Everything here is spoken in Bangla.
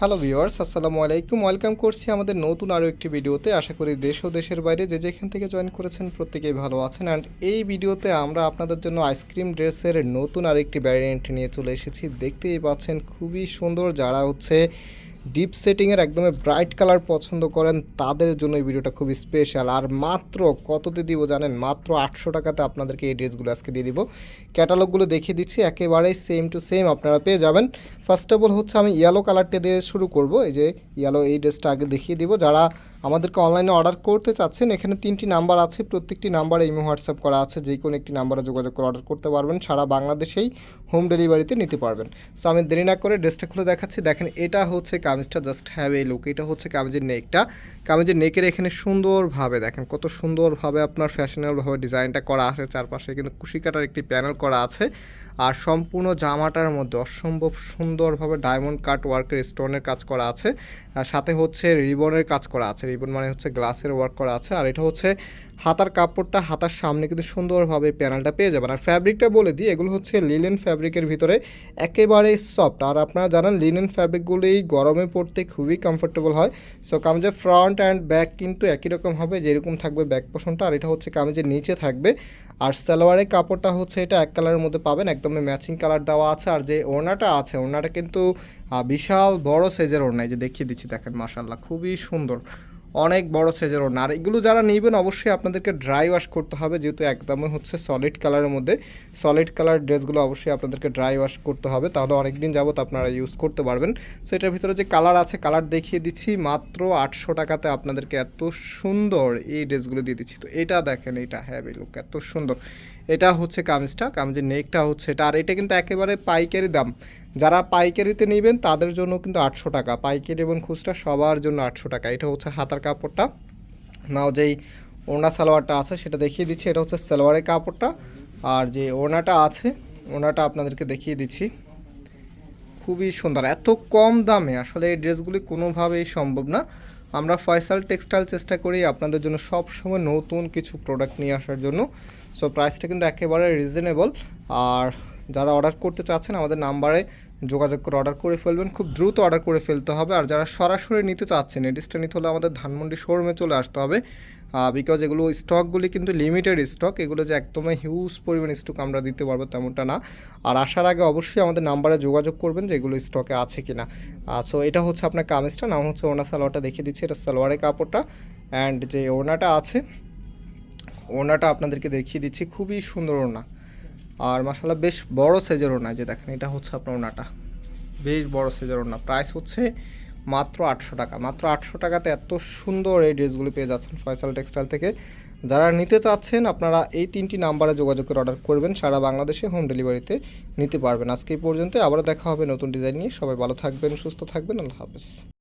হ্যালো ভিওয়ার্স আসসালামু আলাইকুম। ওয়েলকাম করছি আমাদের নতুন আরও একটি ভিডিওতে। আশা করি দেশ ও দেশের বাইরে যে যেখান থেকে জয়েন করেছেন প্রত্যেকেই ভালো আছেন। অ্যান্ড এই ভিডিওতে আমরা আপনাদের জন্য আইসক্রিম ড্রেসের নতুন আরেকটি ভ্যারিয়েন্ট নিয়ে চলে এসেছি। দেখতেই পাচ্ছেন খুবই সুন্দর যারা হচ্ছে ডিপ সেটিংয়ের একদমই ব্রাইট কালার পছন্দ করেন, তাদের জন্য এই ভিডিওটা খুব স্পেশাল আর মাত্র কততে দিব জানেন? মাত্র আটশো টাকাতে আপনাদেরকে এই ড্রেসগুলো আজকে দিয়ে দিব। ক্যাটালগুলো দেখিয়ে দিচ্ছি একেবারেই সেম টু সেম আপনারা পেয়ে যাবেন। ফার্স্ট অফ অল হচ্ছে আমি ইয়েলো কালারটা দিয়ে শুরু করব। এই যে ইয়েলো এই ড্রেসটা আগে দেখিয়ে দিব। যারা আমাদেরকে অনলাইনে অর্ডার করতে চাচ্ছেন, এখানে তিনটি নাম্বার আছে, প্রত্যেকটি নাম্বারে ইমো হোয়াটসঅ্যাপ করা আছে, যে কোনো একটি নাম্বারে যোগাযোগ করে অর্ডার করতে পারবেন, সারা বাংলাদেশেই হোম ডেলিভারিতে নিতে পারবেন। সো আমি দেরি না করে ড্রেসটা খুলে দেখাচ্ছি, দেখেন এটা হচ্ছে কামিজটা জাস্ট হ্যাভ এই লুক এটা হচ্ছে কামিজের নেকটা। কামিজের নেকের এখানে সুন্দরভাবে দেখেন, কত সুন্দরভাবে আপনার ফ্যাশনেবলভাবে ডিজাইনটা করা আছে, চারপাশে কিন্তু কুশি কাটার একটি প্যানেল করা আছে। আর সম্পূর্ণ জামাটার মধ্যে অসম্ভব সুন্দরভাবে ডায়মন্ড কাট ওয়ার্কের স্টোনের কাজ করা আছে। আর সাথে হচ্ছে রিবনের কাজ করা আছে। রিবন মানে হচ্ছে গ্লাসের ওয়ার্ক করা আছে। আর এটা হচ্ছে হাতার কাপড়টা হাতার সামনে কিন্তু সুন্দরভাবে প্যানেলটা পেয়ে যাবেন। আর ফ্যাব্রিকটা বলে দিই, এগুলো হচ্ছে লিলেন ফ্যাব্রিকের ভিতরে একেবারে সফট আর আপনারা জানেন লিনেন ফ্যাব্রিকগুলোই গরমে পড়তে খুবই কমফোর্টেবল হয়। সো কামিজের ফ্রন্ট অ্যান্ড ব্যাক কিন্তু একই রকম হবে, যেরকম থাকবে ব্যাক পোষণটা আর এটা হচ্ছে কামিজের নিচে থাকবে। আর সালোয়ারের কাপড়টা হচ্ছে এটা এক কালারের মধ্যে পাবেন একদমই ম্যাচিং কালার দেওয়া আছে। আর যে ওড়নাটা আছে, ওড়নাটা কিন্তু বিশাল বড় সাইজের ওড়না। যে দেখিয়ে দিচ্ছি, দেখেন মাসাল্লাহ খুবই সুন্দর। অনেক বড় সাইজের ওড়না। আর এগুলো যারা নেবেন, অবশ্যই আপনাদেরকে ড্রাই ওয়াশ করতে হবে, যেহেতু একদমই হচ্ছে সলিড কালারের মধ্যে। সলিড কালার ড্রেসগুলো অবশ্যই আপনাদেরকে ড্রাই ওয়াশ করতে হবে, তাহলে অনেক দিন যাবত আপনারা ইউজ করতে পারবেন। সো এটার ভিতরে যে কালার আছে কালার দেখিয়ে দিচ্ছি, মাত্র আটশো টাকাতে আপনাদেরকে এত সুন্দর এই ড্রেসগুলো দিয়ে দিচ্ছি। তো এটা দেখেন, এটা হ্যাঁ লুক এত সুন্দর। এটা হচ্ছে কামিজটা, কামিজের নেকটা হচ্ছে এটা, আর এটা কিন্তু একেবারে পাইকারি দাম। যারা পাইকারিতে নেবেন, তাদের জন্য কিন্তু আটশো টাকা। পাইকারি এবং খুচরা সবার জন্য আটশো টাকা। এটা হচ্ছে হাতার কাপড়টা। নাও যেই ওনা সালোয়ারটা আছে, সেটা দেখিয়ে দিচ্ছি। এটা হচ্ছে সালোয়ারের কাপড়টা। আর যে ওনাটা আছে ওনাটা আপনাদেরকে দেখিয়ে দিচ্ছি। খুবই সুন্দর। এত কম দামে আসলে এই ড্রেসগুলি কোনোভাবেই সম্ভব না। আমরা ফয়সাল টেক্সটাইল চেষ্টা করি আপনাদের জন্য সব সময় নতুন কিছু প্রোডাক্ট নিয়ে আসার জন্য। সো প্রাইসটা কিন্তু একেবারে রিজনেবল আর যারা অর্ডার করতে চাচ্ছেন, আমাদের নাম্বারে যোগাযোগ করে অর্ডার করে ফেলবেন। খুব দ্রুত অর্ডার করে ফেলতে হবে। আর যারা সরাসরি নিতে চাচ্ছেন এডিসটা নিতে হলে আমাদের ধানমন্ডি শোরুমে চলে আসতে হবে। বিকজ এগুলো স্টকগুলি কিন্তু লিমিটেড স্টক এগুলো যে একদমই হিউজ পরিমাণ স্টক আমরা দিতে পারব তেমনটা না। আর আসার আগে অবশ্যই আমাদের নাম্বারে যোগাযোগ করবেন যে এগুলো স্টকে আছে কি না সো এটা হচ্ছে আপনার কামিজটা, নাম হচ্ছে ওনা সালোয়ারটা, দেখিয়ে দিচ্ছি। এটা সালোয়ারের কাপড়টা। অ্যান্ড যে ওনাটা আছে ওনাটা আপনাদেরকে দেখিয়ে দিচ্ছি। খুবই সুন্দর ওনা আর মাসালা বেশ বড় সাইজের ওনা যে দেখেন, এটা হচ্ছে আপনার ওনাটা বেশ বড় সাইজের ওনা প্রাইস হচ্ছে মাত্র আটশো টাকা। মাত্র আটশো টাকাতে এত সুন্দর এই ড্রেসগুলো পেয়ে যাচ্ছেন ফয়সাল টেক্সটাইল থেকে। যারা নিতে চাচ্ছেন, আপনারা এই তিনটি নাম্বারে যোগাযোগ করে অর্ডার করবেন। সারা বাংলাদেশে হোম ডেলিভারিতে নিতে পারবেন। আজকে এই পর্যন্ত আবার দেখা হবে নতুন ডিজাইন নিয়ে। সবাই ভালো থাকবেন, সুস্থ থাকবেন। আল্লাহ হাফেজ।